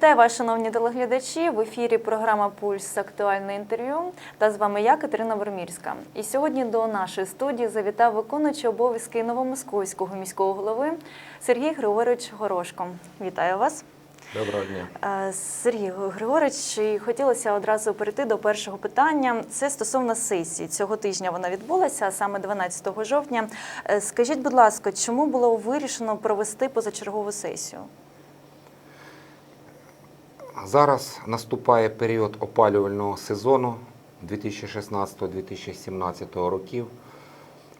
Вітаю вас, шановні телеглядачі. В ефірі програма Пульс актуальне інтерв'ю. Та з вами я, Катерина Вермірська. І сьогодні до нашої студії завітав виконуючий обов'язки новомосковського міського голови Сергій Григорович Горошко. Вітаю вас. Доброго дня. Е, Сергій Григорович, і хотілося одразу перейти до першого питання. Це стосовно сесії. Цього тижня вона відбулася, а саме 12 жовтня. Е, Скажіть, будь ласка, чому було вирішено провести позачергову сесію? Зараз наступає період опалювального сезону 2016-2017 років.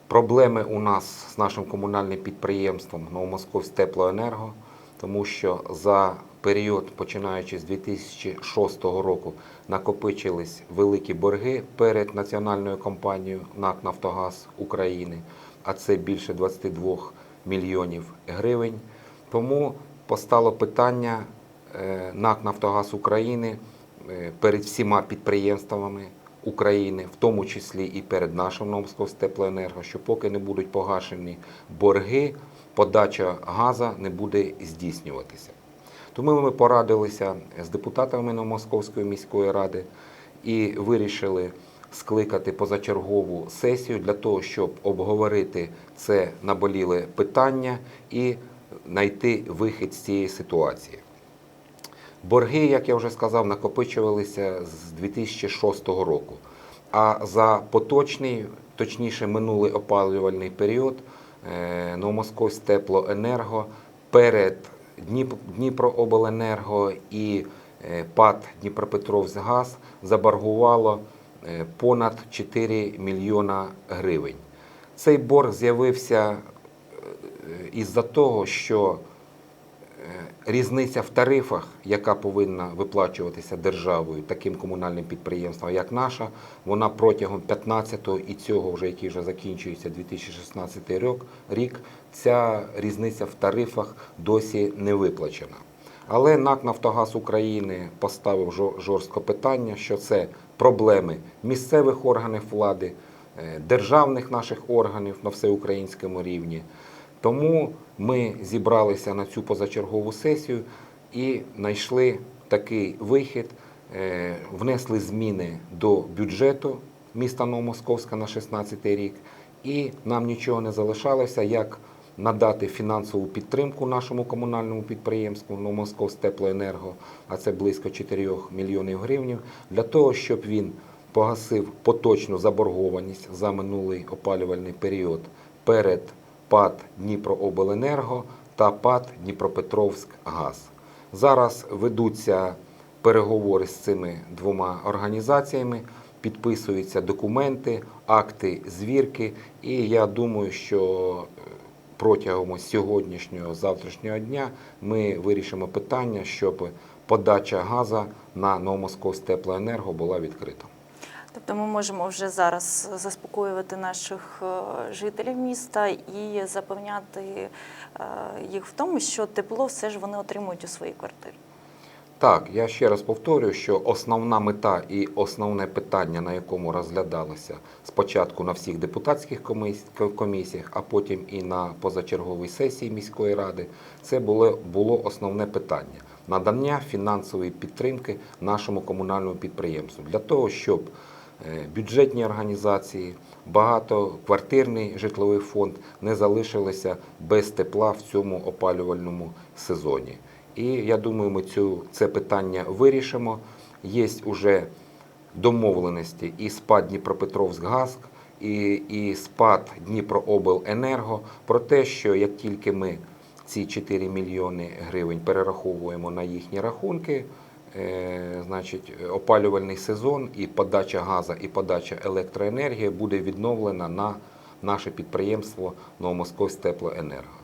Проблеми у нас з нашим комунальним підприємством Новомосковськ Теплоенерго, тому що за період, починаючи з 2006 року, накопичились великі борги перед національною компанією НАК Нафтогаз України, а це більше 22 мільйонів гривень. Тому постало питання НАК Нафтогаз України е, перед всіма підприємствами України, в тому числі і перед нашим Новомосковськ Теплоенерго, що поки не будуть погашені борги, подача газу не буде здійснюватися. Тому ми порадилися з депутатами Новомосковської міської ради і вирішили скликати позачергову сесію для того, щоб обговорити це наболіле питання і знайти вихід з цієї ситуації. Борги, як я вже сказав, накопичувалися з 2006 року. А за поточний, точніше минулий опалювальний період, е, Новомосковськ Теплоенерго перед Дніпрообленерго і е, ПАД Дніпропетровськгаз заборгувало е, понад 4 мільйона гривень. Цей борг з'явився із-за того, що різниця в тарифах, яка повинна виплачуватися державою таким комунальним підприємствам, як наша, вона протягом 15-го і цього, вже який вже закінчується 2016 рік, ця різниця в тарифах досі не виплачена. Але НАК Нафтогаз України поставив жо- жорстко питання, що це проблеми місцевих органів влади, е, державних наших органів на всеукраїнському рівні. Тому ми зібралися на цю позачергову сесію і знайшли такий вихід, е, внесли зміни до бюджету міста Новомосковська на 16 рік, і нам нічого не залишалося, як надати фінансову підтримку нашому комунальному підприємству Новомосковськ Теплоенерго, а це близько 4 мільйонів гривень, для того, щоб він погасив поточну заборгованість за минулий опалювальний період перед ПАД Дніпрообленерго та ПАД Дніпропетровськгаз. Зараз ведуться переговори з цими двома організаціями, підписуються документи, акти звірки, і я думаю, що е, протягом сьогоднішнього завтрашнього дня ми вирішимо питання, щоб подача газу на Новомосковськ Теплоенерго була відкрита. Тобто ми можемо вже зараз заспокоювати наших е, жителів міста і запевняти е, їх в тому, що тепло все ж вони отримують у своїй квартирі. Так, я ще раз повторюю, що основна мета і основне питання, на якому розглядалося спочатку на всіх депутатських коміс- комісіях, а потім і на позачерговій сесії міської ради, це було, було основне питання надання фінансової підтримки нашому комунальному підприємству для того, щоб бюджетні організації, багатоквартирний житловий фонд не залишилися без тепла в цьому опалювальному сезоні. І я думаю, ми цю, це питання вирішимо. Є вже домовленості і СПАД Дніпропетровськгаз, і, і СПАД Дніпрообленерго про те, що як тільки ми ці 4 мільйони гривень перераховуємо на їхні рахунки, е, значить, опалювальний сезон і подача газу, і подача електроенергії буде відновлена на наше підприємство Новомосковськ Теплоенерго.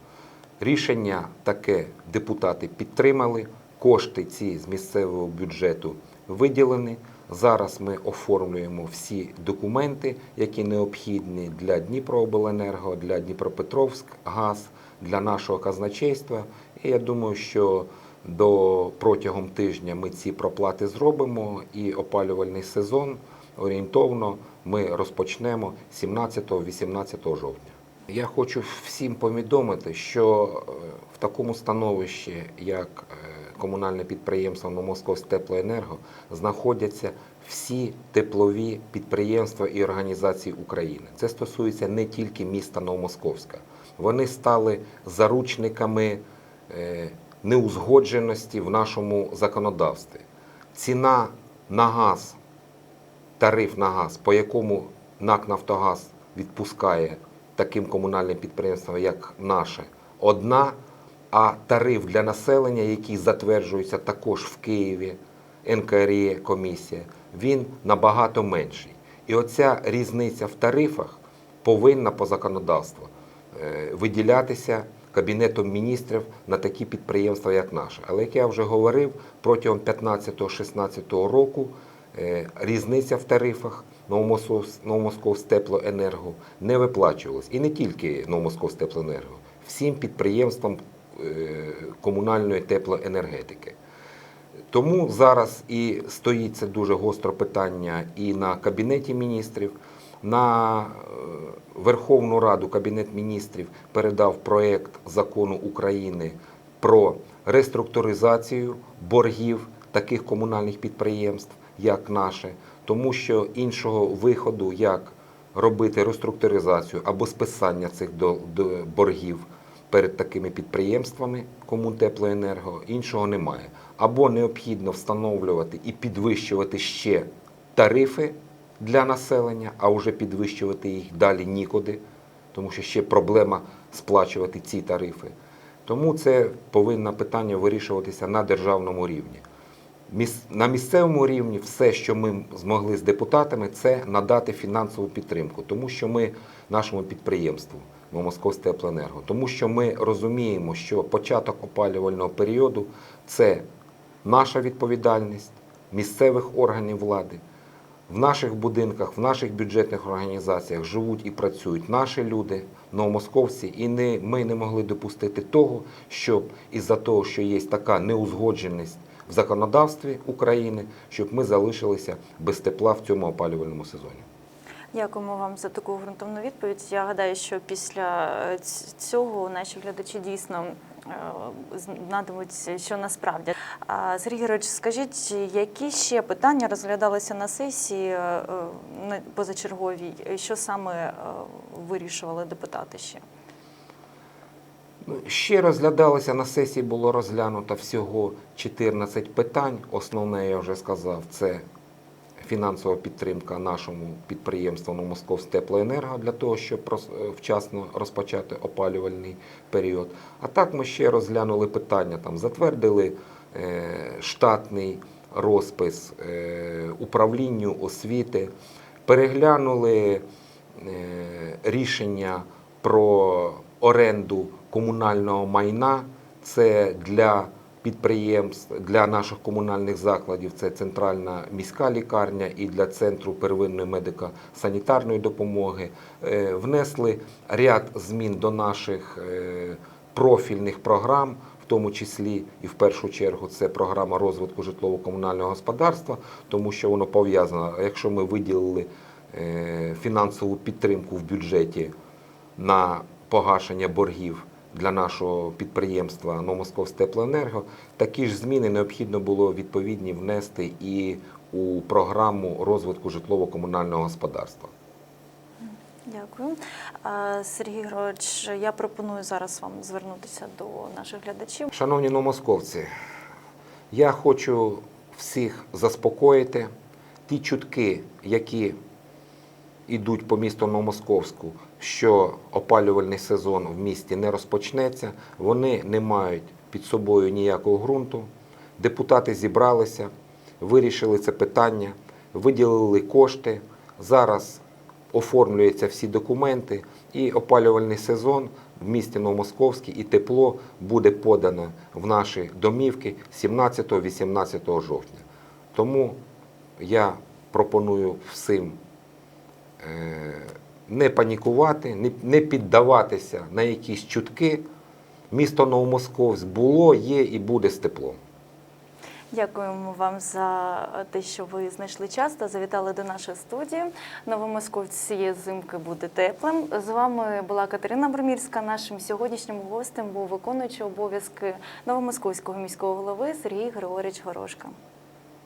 Рішення таке депутати підтримали. Кошти ці з місцевого бюджету виділені. Зараз ми оформлюємо всі документи, які необхідні для Дніпрообленерго, для Дніпропетровськгаз, для нашого казначейства. І я думаю, що до протягом тижня ми ці проплати зробимо, і опалювальний сезон орієнтовно ми розпочнемо 17-18 жовтня. Я хочу всім повідомити, що е, в такому становищі, як е, комунальне підприємство Новомосковськ Теплоенерго, знаходяться всі теплові підприємства і організації України. Це стосується не тільки міста Новомосковська. Вони стали заручниками е, неузгодженості в нашому законодавстві. Ціна на газ тариф на газ, по якому НАК Нафтогаз відпускає таким комунальним підприємствам, як наше, одна, а тариф для населення, який затверджується також в Києві, НКРІ комісія, він набагато менший. І оця різниця в тарифах повинна по законодавству е, виділятися Кабінетом міністрів на такі підприємства, як наше. Але як я вже говорив, протягом 15-16 року е, різниця в тарифах Новомосковськ Новомосковськ теплоенерго не виплачувалась. І не тільки Новомосковськ теплоенерго, всім підприємствам е, комунальної теплоенергетики. Тому зараз і стоїть це дуже гостро питання і на Кабінеті міністрів. На е, Верховну Раду Кабінет міністрів передав проєкт закону України про реструктуризацію боргів таких комунальних підприємств, як наше, тому що іншого виходу, як робити реструктуризацію або списання цих до- боргів перед такими підприємствами Комунтеплоенерго, іншого немає. Або необхідно встановлювати і підвищувати ще тарифи для населення, а вже підвищувати їх далі нікуди, тому що ще проблема сплачувати ці тарифи. Тому це повинно питання вирішуватися на державному рівні. На місцевому рівні все, що ми змогли з депутатами, це надати фінансову підтримку, тому що ми нашому підприємству Московськ теплоенерго, тому що ми розуміємо, що початок опалювального періоду це наша відповідальність місцевих органів влади. В наших будинках, в наших бюджетних організаціях живуть і працюють наші люди, новомосковці, і не, ми не могли допустити того, щоб із-за того, що є така неузгодженість в законодавстві України, щоб ми залишилися без тепла в цьому опалювальному сезоні. Дякуємо вам за таку ґрунтовну відповідь. Я гадаю, що після е, цього наші глядачі дійсно е, знатимуть, що насправді. Сергій Георгійович, скажіть, які ще питання розглядалися на сесії е, позачерговій? Що саме е, вирішували депутати ще? Ну, Ще розглядалося на сесії, було розглянуто всього 14 питань. Основне, я вже сказав, це фінансова підтримка нашому підприємству Московськ теплоенерго для того, щоб е, вчасно розпочати опалювальний період. А так ми ще розглянули питання, там затвердили е, штатний розпис е, управлінню освіти, переглянули рішення про оренду комунального майна. Це для підприємств, для наших комунальних закладів, це центральна міська лікарня і для центру первинної медико-санітарної допомоги. Е, Внесли ряд змін до наших е, профільних програм, в тому числі і в першу чергу це програма розвитку житлово-комунального господарства, тому що воно пов'язано. Якщо ми виділили е, фінансову підтримку в бюджеті на погашення боргів для нашого підприємства Новомосковськ теплоенерго, такі ж зміни необхідно було відповідні внести і у програму розвитку житлово-комунального господарства. Дякую. Сергій Георгійович, я пропоную зараз вам звернутися до наших глядачів. Шановні новомосковці, я хочу всіх заспокоїти. Ті чутки, які йдуть по місту Новомосковську, що опалювальний сезон в місті не розпочнеться, вони не мають під собою ніякого ґрунту. Депутати зібралися, вирішили це питання, виділили кошти. Зараз оформлюються всі документи, і опалювальний сезон в місті Новомосковській і тепло буде подано в наші домівки 17-18 жовтня. Тому я пропоную всім не панікувати, не, піддаватися на якісь чутки. Місто Новомосковськ було, є і буде з теплом. Дякуємо вам за те, що ви знайшли час та завітали до нашої студії. Новомосковці цієї зимки буде теплим. З вами була Катерина Бромірська. Нашим сьогоднішнім гостем був виконуючий обов'язки новомосковського міського голови Сергій Григорич Горошка.